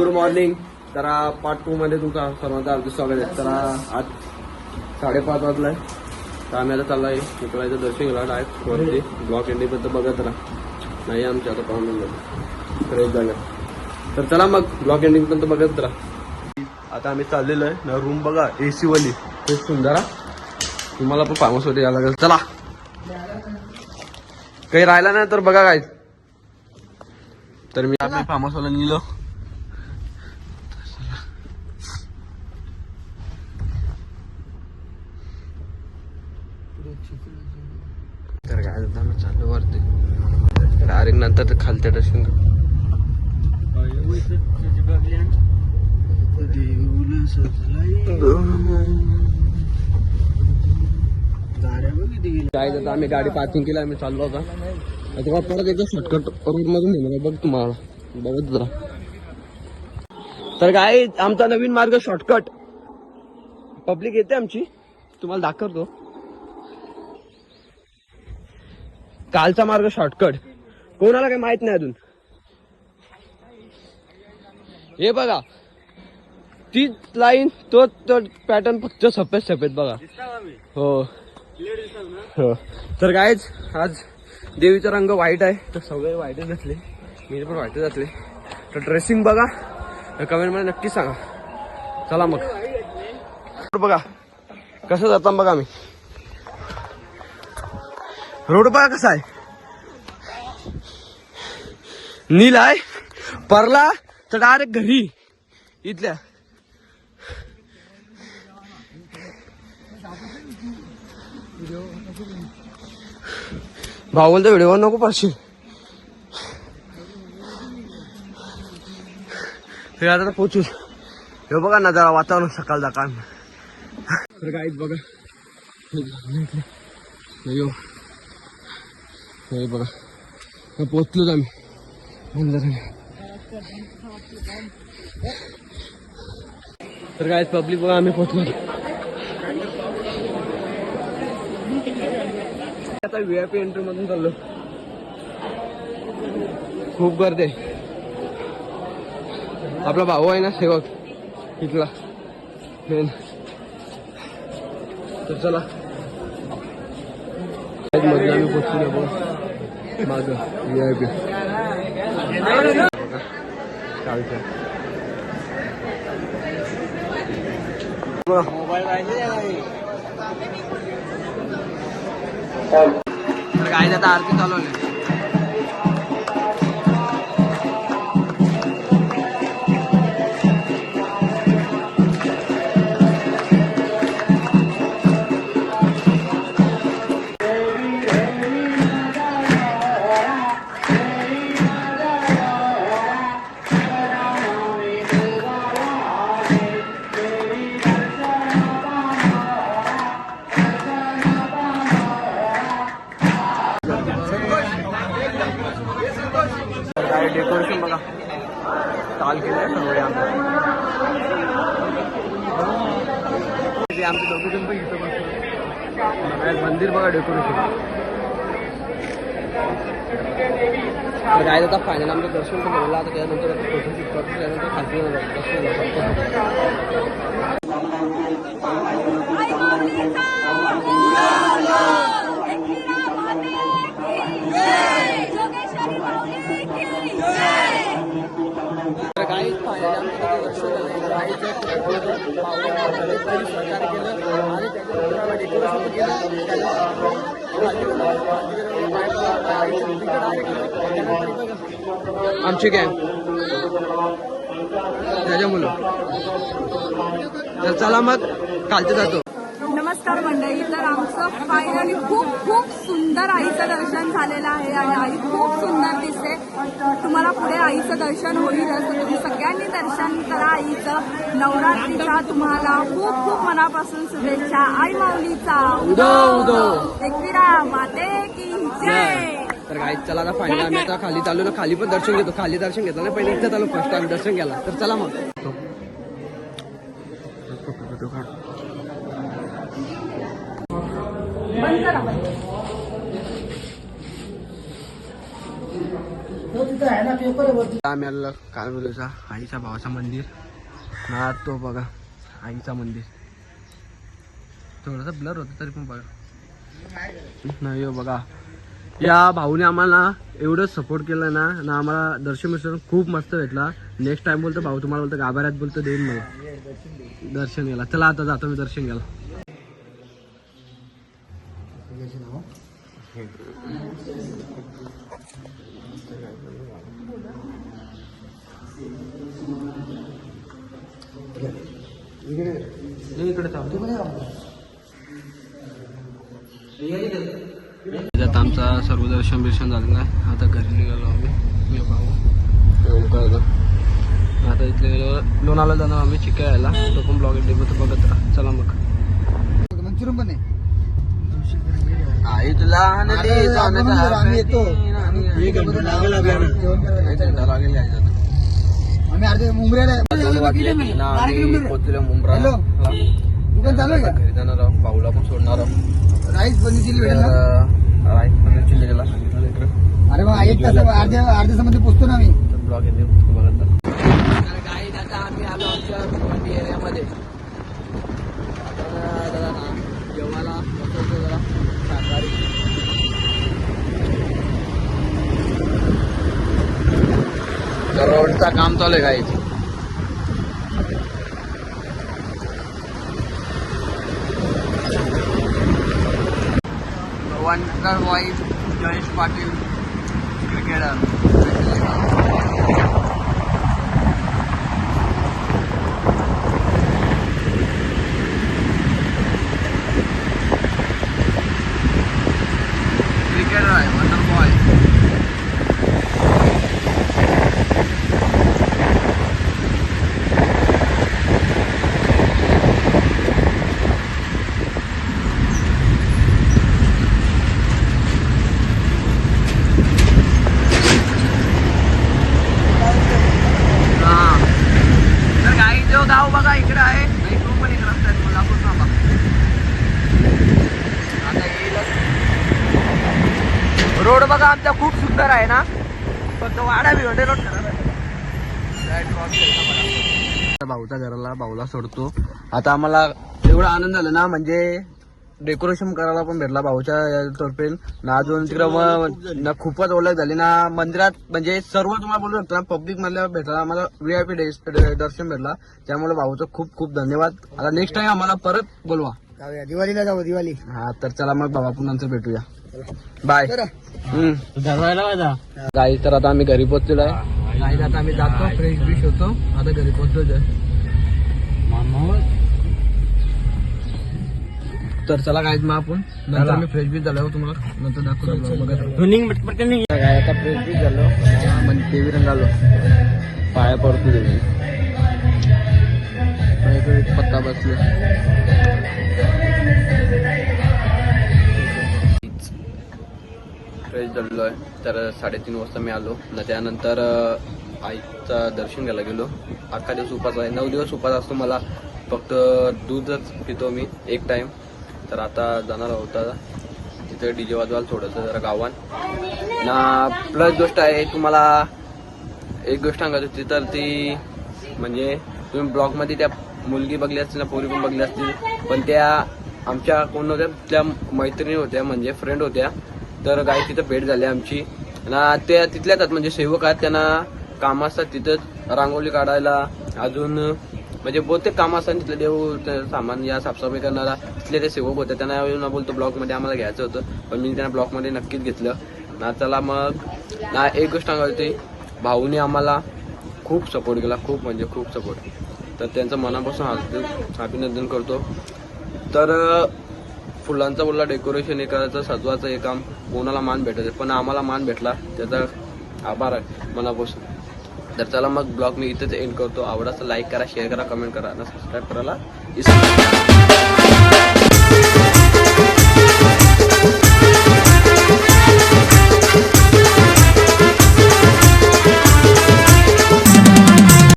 Good morning तर part two मध्ये तुमचं सर्वांचं अर्ज स्वागत आहे. तर आज साडेपाच वाजलाय. तर आम्ही आता चाललाय मित्राचं दर्शन गेला आहेत वरती ब्लॉक एंडी बघत राहा नाही आमच्या आता पाहून फ्रेश झालं. तर चला मग ब्लॉक एंडिंग बघत राहा आता आम्ही चाललेलो आहे. ना रूम बघा. ए वाली. खूप सुंदर तुम्हाला पण फार्मस वगैरे यायला लागेल. चला. काही राहिला नाही तर बघा काय तर मी आपल्या फार्मसवाला नेलो तर काय आता वरती. डायरेक्ट नंतर तर खालत्या दर्शन काय आता आम्ही गाडी पार्किंग केली आम्ही चाललो होता आता परत एकदा शॉर्टकट रोड मधून नेलं बघ तुम्हाला. बघत जरा. तर काय आमचा नवीन मार्ग शॉर्टकट पब्लिक येते आमची. तुम्हाला दाखवतो. कालचा मार्ग शॉर्टकट कोणाला काही माहीत नाही अजून. हे बघा. ती लाईन तो पॅटर्न फक्त सफेद सफेद बघा. हो. हो. तर कायच आज देवीचा रंग वाईट आहे. तर सगळे वाईटच घातले. मी पण वाईटच घातले. तर ड्रेसिंग बघा. कमेंटमध्ये नक्की सांगा. चला मग. बघा. कसं जाता बघा मी रोड बघा कसा आहे. नील आहे. परला तर डायरेक्ट घरी. इथल्या. भाऊ बोलतो व्हिडिओ नको पारशील हे आता पोचू हे बघा ना जरा वातावरण सकाळ काय. बघा. हे बघा. पोचलोच आम्ही. तर काय पब्लिक बघा आम्ही पोचलो. आता व्ही आय पी एंट्री मधून चाललो. खूप गर्दी आहे. आपला भाऊ आहे ना सेवक इथला. मेन तर चला. आम्ही पोचलो. माझं व्ही आय पी काय आता आरती चालवली काय पण इथं मंदिर बघा डेकोरेशन तर काय आता फायनल आमचं दर्शन तर मिळालं आता त्यानंतर आता फोटोशूट करतो. त्यानंतर खालती दर्शन आमची काही त्याच्या मुलं. दर्शन झालं पावलं सरकार केलं आणि डेकोरेशन केलं आमची त्याच्यामुळं तर चला मग कालचं जातो. नमस्कार मंडळी तर आमचं फायनली खूप खूप सुंदर आईचं दर्शन झालेलं आहे आणि आई खूप सुंदर दिसते. तुम्हाला पुढे आईचं दर्शन होईलच तर तुम्ही सगळ्यांनी दर्शन करा आईचं. नवरात्रीचा तुम्हाला खूप खूप मनापासून शुभेच्छा. आई माऊलीचा. एकविरा माते की जय. तर काही चला आता फायनल आम्ही आता खाली चालू ना खाली पण दर्शन घेतो. खाली दर्शन घेतो ना पहिले इथं चालू. फर्स्ट आम्ही दर्शन घ्यायला. तर चला मग. बंद करा बंद. भावाचा मंदिर. ना तो बघा आईचा मंदिर. थोडासा ब्लर होता तरी पण बघा. नाही हो बघा. या भाऊने आम्हाला एवढं सपोर्ट केलं ना ना आम्हाला दर्शन मिश्रण खूप मस्त भेटला. नेक्स्ट टाइम बोलतो भाऊ तुम्हाला बोलतो गाभाऱ्यात बोलतो देईन मला दर्शन घ्यायला चला आता जातो मी दर्शन घ्यायला. त्याच्यात आमचा सर्व दर्शन बिर्शन झालेलं आहे. आता घरी निघालो आम्ही. मी भाऊ. आता इथले गेलो लोणाला जाणार आम्ही चिक्का यायला. तो पण ब्लॉग तो बघत राहा चला मग मंचुरियन पण आहे आपण जर आम्ही येतो. एक घंटा लागेल आपल्याला जेवण करायला. आम्ही अर्धे मुंबऱ्याला मुंब्रा. हॅलो. दुकान चालू आहे का? घरी जाणार आहोत. भाऊला पण सोडणार आहोत. राईस पनीर भेटेल तर राईस पनीर चिल्ली गेला अरे मग एक तास अर्ध्या अर्ध्या तासामध्ये पोचतो ना आम्ही. ब्लॉग येते बघत तर काही आता आम्ही आलो आमच्या एरियामध्ये आता जरा ना जेवायला बसवतो जरा शाकाहारी तर रोडचा काम चालू आहे काही wonder wife Jayesh Patil cricketer cricketer आहे वंडर बॉय हा तर काही जो गाव बघा इकडे आहे नाही तो पण एक रस्ता आहे मला आपण थांबा आता येईलच रोड बघा आमचा खूप सुंदर आहे ना? पण तो वाडा करायचा मला. भाऊच्या घराला भाऊला सोडतो. आता आम्हाला एवढा आनंद झाला ना म्हणजे डेकोरेशन करायला पण भेटला भाऊच्या तर्फे. ना अजून तिकडं ना खूपच ओळख झाली ना मंदिरात म्हणजे सर्व तुम्हाला बोलू शकतो ना पब्लिक मधल्या भेटला आम्हाला व्हीआयपी दर्शन भेटला. त्यामुळे भाऊचं खूप खूप धन्यवाद. आता नेक्स्ट टाइम आम्हाला परत बोलवा. दिवाळीला जाऊ दिवाळी. हा तर चला मग बाबा आपण नंतर भेटूया. बाय. चला. गाई तर आता आम्ही घरी पोहोचलेलो आहे. गाई आता आम्ही जातो फ्रेश बिश होतो आता घरी पोहोचलो तर चला गाईज मग आपण नंतर आम्ही फ्रेश बीच झालो तुम्हाला नंतर दाखवतो. गाय आता फ्रेश बीच झालो. म्हणजे देवी रंगालो पाया पडतो पत्ता बसले. फ्रेश झालेलो आहे. तर साडेतीन वाजता मी आलो. न त्यानंतर आईचं आईचा दर्शन घ्यायला गेलो. अख्खा दिवस उपास आहे. नऊ दिवस उपास असतो मला. फक्त दूधच पितो मी एक टाईम तर आता जाणार आहोत. तिथं तिथे डीजे वाजवायला थोडंसं जरा गावात. ना प्लस गोष्ट आहे तुम्हाला एक गोष्ट सांगत होती तर ती म्हणजे तुम्ही ब्लॉगमध्ये त्या मुलगी बघली असतील ना पोरी पण बघली असतील. पण त्या आमच्या कोण होत्या त्या मैत्रिणी होत्या म्हणजे फ्रेंड होत्या. तर गाई तिथं भेट झाली आमची. ना त्या तिथल्याच आहेत म्हणजे सेवक आहेत त्यांना काम असतात तिथंच. रांगोळी काढायला अजून म्हणजे बहुतेक काम असतात तिथले देव सामान या साफसफाई करणारा. तिथले ते सेवक होते त्यांना येऊन बोलतो ब्लॉकमध्ये आम्हाला घ्यायचं होतं. पण मी त्यांना ब्लॉकमध्ये नक्कीच घेतलं. ना चला मग. ना एक गोष्ट सांगायची होती. भाऊने आम्हाला खूप सपोर्ट केला खूप म्हणजे खूप सपोर्ट तर त्यांचं मनापासून अभिनंदन करतो. तर फुलांचा बोलला डेकोरेशन हे करायचं सजवायचं हे काम कोणाला मान भेटायचं? पण आम्हाला मान भेटला त्याचा आभार आहे मनापासून तर चला मग ब्लॉग मी इथेच एंड करतो. आवडाचं लाईक करा शेअर करा कमेंट करा. आणि सबस्क्राईब करायला